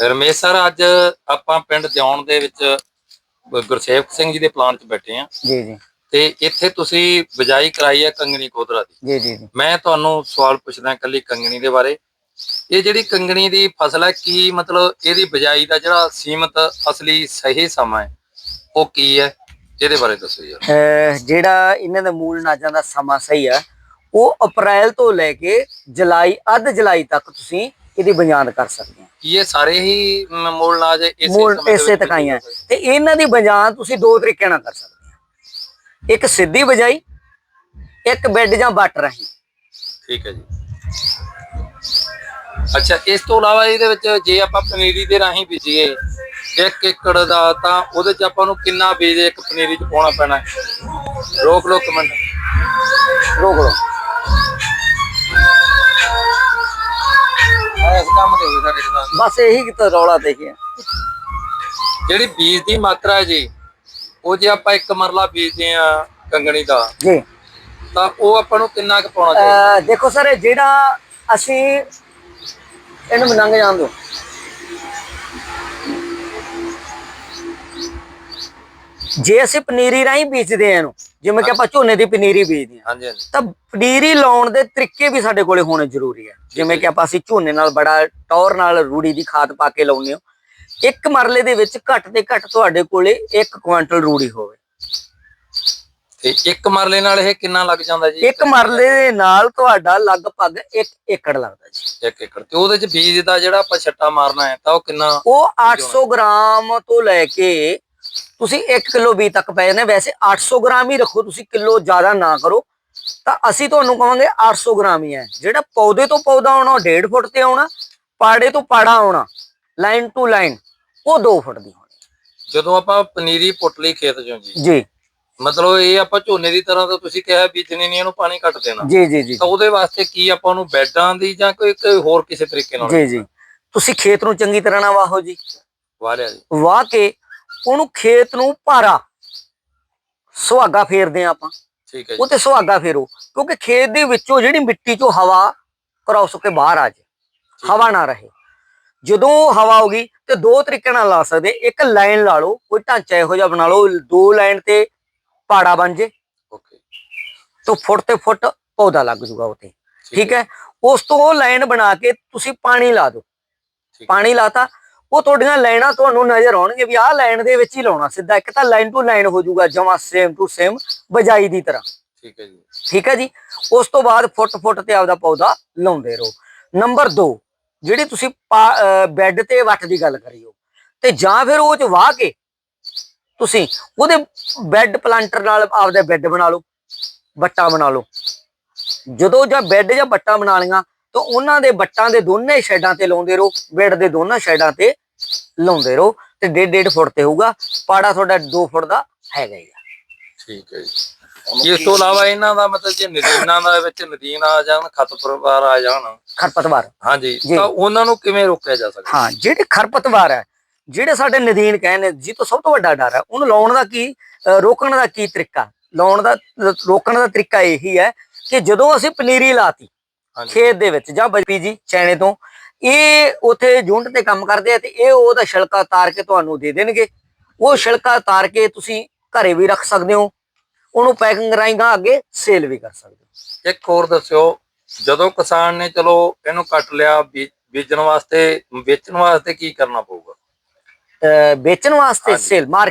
Ramesh sir ਅੱਜ ਆਪਾਂ ਪਿੰਡ ਦਿਉਣ ਦੇ ਵਿੱਚ ਗੁਰਸੇਵਕ ਸਿੰਘ ਜੀ ਦੇ ਪਲਾਂਟ 'ਚ ਬੈਠੇ ਆ। ਜੀ ਜੀ। ਤੇ ਇੱਥੇ ਤੁਸੀਂ ਬਿਜਾਈ ਕਰਾਈ ਹੈ ਕੰਗਣੀ ਕੋਦਰਾ ਦੀ। ਜੀ ਜੀ ਮੈਂ ਤੁਹਾਨੂੰ ਸਵਾਲ ਪੁੱਛਦਾ ਕੱਲੀ ਕੰਗਣੀ ਦੇ ਬਾਰੇ। ਇਹ ਜਿਹੜੀ ਕੰਗਣੀ ਦੀ ਫਸਲ ਹੈ ਕੀ ਮਤਲਬ ਇਹਦੀ ਬਿਜਾਈ ਦਾ ਜਿਹੜਾ ਸੀਮਤ ਅਸਲੀ ਸਹੀ ਸਮਾਂ ਹੈ ਉਹ ਕੀ ਹੈ? ਇਹਦੇ ਬਾਰੇ ਦੱਸੋ ਯਾਰ ਜਿਹੜਾ ਇਹਨਾਂ ਦਾ ਮੂਲ ਨਾਜਾਂ ਦਾ ਸਮਾਂ ਸਹੀ ਆ ਉਹ ਅਪ੍ਰੈਲ ਤੋਂ ਲੈ ਕੇ ਜੁਲਾਈ ਅੱਧ ਜੁਲਾਈ ਤੱਕ ਤੁਸੀਂ ਇਹਦੀ ਬੁਨਿਆਦ ਕਰ ਸਕਦੇ ਹੋ। ਇਹ ਸਾਰੇ ਹੀ ਮੂਲ ਨਾਜ ਇਸੇ ਮੂਲ ਇਸੇ ਤਕਾਈਆਂ ਤੇ ਇਹਨਾਂ ਦੀ ਬੁਨਿਆਦ ਤੁਸੀਂ ਦੋ ਤਰੀਕੇ ਨਾਲ ਕਰ ਸਕਦੇ ਹੋ। ਇੱਕ ਸਿੱਧੀ ਬਜਾਈ ਇੱਕ ਬੈੱਡ ਜਾਂ ਬੱਟ ਰਾਹੀਂ। ਠੀਕ ਹੈ ਜੀ। ਅੱਛਾ ਇਸ ਤੋਂ ਇਲਾਵਾ ਇਹਦੇ ਵਿੱਚ ਜੇ ਆਪਾਂ ਪਨੀਰੀ ਦੇ ਰਾਹੀਂ ਬੀਜੀਏ ਇੱਕ ਏਕੜ ਦਾ ਤਾਂ ਉਹਦੇ ਚ ਆਪਾਂ ਨੂੰ ਕਿੰਨਾ ਬੀਜ ਇੱਕ ਪਨੀਰੀ ਚ ਪਾਉਣਾ ਪੈਣਾ? ਰੋਕ ਲੋ ਕਮੈਂਟ ਰੋਕ ਲਓ। ਇਸ ਕੰਮ ਤੇ ਹੋਵੇ ਸਾਡੇ ਨਾਲ। ਬਸ ਇਹੀ ਕਿਤੇ ਰੌਲਾ ਦੇਖਿਆ। ਜਿਹੜੀ ਬੀਜ ਦੀ ਮਾਤਰਾ ਹੈ ਜੀ ਉਹ ਜੇ ਆਪਾਂ ਇੱਕ ਮਰਲਾ ਬੀਜਦੇ ਆ ਕੰਗਣੀ ਦਾ ਜੀ। ਤਾਂ ਉਹ ਆਪਾਂ ਨੂੰ ਕਿੰਨਾ ਕੁ ਪਾਉਣਾ ਚਾਹੀਦਾ? ਅਹ ਦੇਖੋ ਸਰ ਜਿਹੜਾ ਅਸੀਂ ਇਹਨੂੰ ਮੰਨੰਗ ਜਾਣ ਦਿਓ। ਜੇ ਅਸੀਂ ਪਨੀਰੀ ਰਾਹੀਂ ਬੀਜਦੇ ਆ ਇਹਨੂੰ ਜਿਵੇਂ ਕਿ ਆਪਾਂ ਝੋਨੇ ਦੀ ਪਨੀਰੀ ਬੀਜਦੇ ਆ ਹਾਂਜੀ ਹਾਂਜੀ। ਤਾਂ ਪਨੀਰੀ ਲਾਉਣ ਦੇ ਤਰੀਕੇ ਵੀ ਸਾਡੇ ਕੋਲੇ ਹੋਣੇ ਜ਼ਰੂਰੀ ਹੈ ਜਿਵੇਂ ਕਿ ਆਪਾਂ ਅਸੀਂ ਝੋਨੇ ਨਾਲ ਬੜਾ ਟੌਰ ਨਾਲ ਰੂੜੀ ਦੀ ਖਾਦ ਪਾ ਕੇ ਲਾਉਂਦੇ ਹਾਂ ਇੱਕ ਮਰਲੇ ਦੇ ਵਿੱਚ ਘੱਟ ਤੇ ਘੱਟ ਤੁਹਾਡੇ ਕੋਲੇ 1 ਕੁਇੰਟਲ ਰੂੜੀ ਹੋਵੇ। ਤੇ ਇੱਕ ਮਰਲੇ ਨਾਲ ਇਹ ਕਿੰਨਾ ਲੱਗ ਜਾਂਦਾ ਜੀ? ਇੱਕ ਮਰਲੇ ਦੇ ਨਾਲ ਤੁਹਾਡਾ ਲਗਭਗ 1 ਏਕੜ ਲੱਗਦਾ ਜੀ। ਇੱਕ ਏਕੜ ਤੇ ਉਹਦੇ ਚ ਬੀਜ ਦਾ ਜਿਹੜਾ ਆਪਾਂ ਛੱਟਾ ਮਾਰਨਾ ਹੈ ਤਾਂ ਉਹ ਕਿੰਨਾ ਉਹ 800 ਗ੍ਰਾਮ ਤੋਂ ਲੈ ਕੇ ਤੁਸੀਂ 1 ਕਿਲੋ ਬੀ ਤੱਕ ਪੈ ਜਾਂਦੇ ਵੈਸੇ 800 ਗ੍ਰਾਮ ਹੀ ਰੱਖੋ ਤੁਸੀਂ ਕਿਲੋ ਜ਼ਿਆਦਾ ਨਾ ਕਰੋ। ਤਾਂ ਅਸੀਂ ਤੁਹਾਨੂੰ ਕਹਾਂਗੇ 800 ਗ੍ਰਾਮ ਹੀ ਹੈ। ਜਿਹੜਾ ਪੌਦੇ ਤੋਂ ਪੌਦਾ ਆਉਣਾ ਉਹ 1.5 ਫੁੱਟ ਤੇ ਆਉਣਾ ਪਾੜੇ ਤੋਂ ਪਾੜਾ ਆਉਣਾ ਲਾਈਨ ਟੂ ਲਾਈਨ ਉਹ 2 ਫੁੱਟ ਦੀ ਹੋਣੀ। ਜਦੋਂ ਆਪਾਂ ਪਨੀਰੀ ਪੁੱਟ ਲਈ ਖੇਤ ਚੋਂ ਜੀ ਜੀ। ਮਤਲਬ ਇਹ ਆਪਾਂ ਝੋਨੇ ਦੀ ਤਰ੍ਹਾਂ ਤਾਂ ਤੁਸੀਂ ਕਿਹਾ ਬੀਜਣੀ ਨਹੀਂ ਇਹਨੂੰ ਪਾਣੀ ਘੱਟ ਦੇਣਾ। ਜੀ ਜੀ ਜੀ। ਤਾਂ ਉਹਦੇ ਵਾਸਤੇ ਕੀ ਆਪਾਂ ਨੂੰ ਬੈਡਾਂ ਦੀ ਜਾਂ ਕੋਈ ਕੋਈ ਹੋਰ ਕਿਸੇ ਤਰੀਕੇ ਨਾਲ ਜੀ ਜੀ। ਤੁਸੀਂ ਖੇਤ ਨੂੰ ਚੰਗੀ ਤਰ੍ਹਾਂ ਨਾਲ ਵਾਹੋ ਜੀ। ਵਾਲਿਆ ਜੀ। ਵਾਹ ਕੇ ਉਹਨੂੰ ਖੇਤ ਨੂੰ ਭਾਰਾ ਸੁਹਾਗਾ ਫੇਰਦੇ ਆ ਆਪਾਂ। ਠੀਕ ਹੈ ਉਹ ਜੀ ਤੇ ਸੁਹਾਗਾ ਫੇਰੋ ਕਿਉਂਕਿ ਖੇਤ ਦੇ ਵਿੱਚੋਂ ਜਿਹੜੀ ਮਿੱਟੀ ਚੋਂ ਹਵਾ ਕ੍ਰਾਸ ਹੋ ਕੇ ਬਾਹਰ ਆ ਜਾਏ ਹਵਾ ਨਾ ਰਹੇ। ਜਦੋਂ ਹਵਾ ਆਊਗੀ ਤੇ ਦੋ ਤਰੀਕੇ ਨਾਲ ਲਾ ਸਕਦੇ ਇੱਕ ਲਾਈਨ ਲਾ ਲਓ ਕੋਈ ਢਾਂਚਾ ਇਹੋ ਜਿਹਾ ਬਣਾ ਲਓ ਦੋ ਲਾਈਨ ਤੇ ਪਾੜਾ ਬਣ ਜੇ ਓਕੇ। ਤਾਂ ਫੁੱਟ ਤੇ ਫੁੱਟ ਪੌਦਾ ਲੱਗ ਜੂਗਾ ਉਤੇ ਠੀਕ ਹੈ। ਉਸ ਤੋਂ ਉਹ ਲਾਈਨ ਬਣਾ ਕੇ ਤੁਸੀਂ ਪਾਣੀ ਲਾ ਦਿਓ। ਪਾਣੀ ਲਾਤਾ ਉਹ ਤੁਹਾਡੀਆਂ ਲਾਈਨਾਂ ਤੁਹਾਨੂੰ ਨਜ਼ਰ ਆਉਣਗੇ ਵੀ ਆਹ ਲਾਈਨ ਦੇ ਵਿੱਚ ਹੀ ਲਾਉਣਾ ਸਿੱਧਾ ਇੱਕ ਤਾਂ ਲਾਈਨ ਟੂ ਲਾਈਨ ਹੋ ਜਾਊਗਾ ਜਮਾ ਸੇਮ ਟੂ ਸੇਮ ਬਜਾਈ ਦੀ ਤਰ੍ਹਾਂ। ਠੀਕ ਹੈ ਜੀ। ਠੀਕ ਹੈ ਜੀ? ਉਸ ਤੋਂ ਬਾਅਦ ਫੁੱਟ ਫੁੱਟ ਤੇ ਆਪਦਾ ਪੌਦਾ ਲਾਉਂਦੇ ਰਹੋ। ਨੰਬਰ 2 ਜਿਹੜੀ ਤੁਸੀਂ ਬੈੱਡ ਤੇ ਵੱਟ ਦੀ ਗੱਲ ਕਰੀਓ ਤੇ ਜਾਂ ਫਿਰ ਉਹ ਚ ਵਾਹ ਕੇ ਤੁਸੀਂ ਉਹਦੇ ਬੈੱਡ ਪਲਾਂਟਰ ਨਾਲ ਆਪਦਾ ਬੈੱਡ ਬਣਾ ਲਓ ਬੱਟਾ ਬਣਾ ਲਓ। ਜਦੋਂ ਜਾਂ ਬੈੱਡ ਜਾਂ ਬੱਟਾ ਬਣਾ ਲਈਆਂ ਤਾਂ ਉਹਨਾਂ ਦੇ ਬੱਟਾਂ ਦੇ ਦੋਨੇ ਸਾਈਡਾਂ ਤੇ ਲਾਉਂਦੇ ਰਹੋ ਬੈੱਡ ਦੇ ਦੋਨਾਂ ਸਾਈਡਾਂ ਤੇ ਲਾਉਂਦੇ ਰਹੋ ਤੇ ਡੇਢ ਡੇਢ ਫੁੱਟ ਤੇ ਹੋਊਗਾ ਪਾੜਾ ਤੁਹਾਡਾ 2 ਫੁੱਟ ਦਾ ਹੈਗਾ ਹੀ ਠੀਕ ਹੈ ਜੀ। ਇਸ ਤੋਂ ਇਲਾਵਾ ਇਹਨਾਂ ਦਾ ਮਤਲਬ ਜੇ ਨਦੀਨਾਂ ਦਾ ਵਿੱਚ ਨਦੀਨ ਆ ਜਾਣ ਖਤ ਪਰਿਵਾਰ ਆ ਜਾਣ। ਖਰਪਤਵਾਰ। ਹਾਂਜੀ। ਤਾਂ ਉਹਨਾਂ ਨੂੰ ਕਿਵੇਂ ਰੋਕਿਆ ਜਾ ਸਕਦਾ? ਹਾਂ ਜਿਹੜੇ ਖਰਪਤਵਾਰ ਹੈ ਜਿਹੜੇ ਸਾਡੇ ਨਦੀਨ ਕਹਿੰਦੇ ਜੀ ਤੋਂ ਸਭ ਤੋਂ ਵੱਡਾ ਡਰ ਹੈ ਉਹਨੂੰ ਲਾਉਣ ਦਾ ਕੀ ਰੋਕਣ ਦਾ ਕੀ ਤਰੀਕਾ? ਲਾਉਣ ਦਾ ਰੋਕਣ ਦਾ ਤਰੀਕਾ ਇਹੀ ਹੈ ਕਿ ਜਦੋਂ ਅਸੀਂ ਪਨੀਰੀ ਲਾਤੀ ਖੇਤ ਦੇ ਵਿੱਚ ਜਾਂ ਬੀਜੀ ਚੈਣੇ ਤੋਂ। ਇਹ ਉਥੇ ਯੂਨਿਟ ਤੇ ਕੰਮ ਕਰਦੇ ਆ ਤੇ ਇਹ ਉਹਦਾ ਛਿਲਕਾ ਤਾਰ ਕੇ ਤੁਹਾਨੂੰ ਦੇ ਦੇਣਗੇ। ਉਹ ਛਿਲਕਾ ਤਾਰ ਕੇ ਤੁਸੀਂ ਘਰੇ ਵੀ ਰੱਖ ਸਕਦੇ ਹੋ। ਉਹਨੂੰ ਪੈਕਿੰਗ ਰਾਹੀਂ ਗਾਂ ਅੱਗੇ ਸੇਲ ਵੀ ਕਰ ਸਕਦੇ ਹੋ। ਇੱਕ ਹੋਰ ਦੱਸਿਓ ਜਦੋਂ ਕਿਸਾਨ ਨੇ ਚਲੋ ਇਹਨੂੰ ਕੱਟ ਲਿਆ ਬੀਜਣ ਵਾਸਤੇ ਵੇਚਣ ਵਾਸਤੇ ਕੀ ਕਰਨਾ ਪਊਗਾ? ਵੇਚਣ ਵਾਸਤੇ। ਸੇਲ ਮਾਰ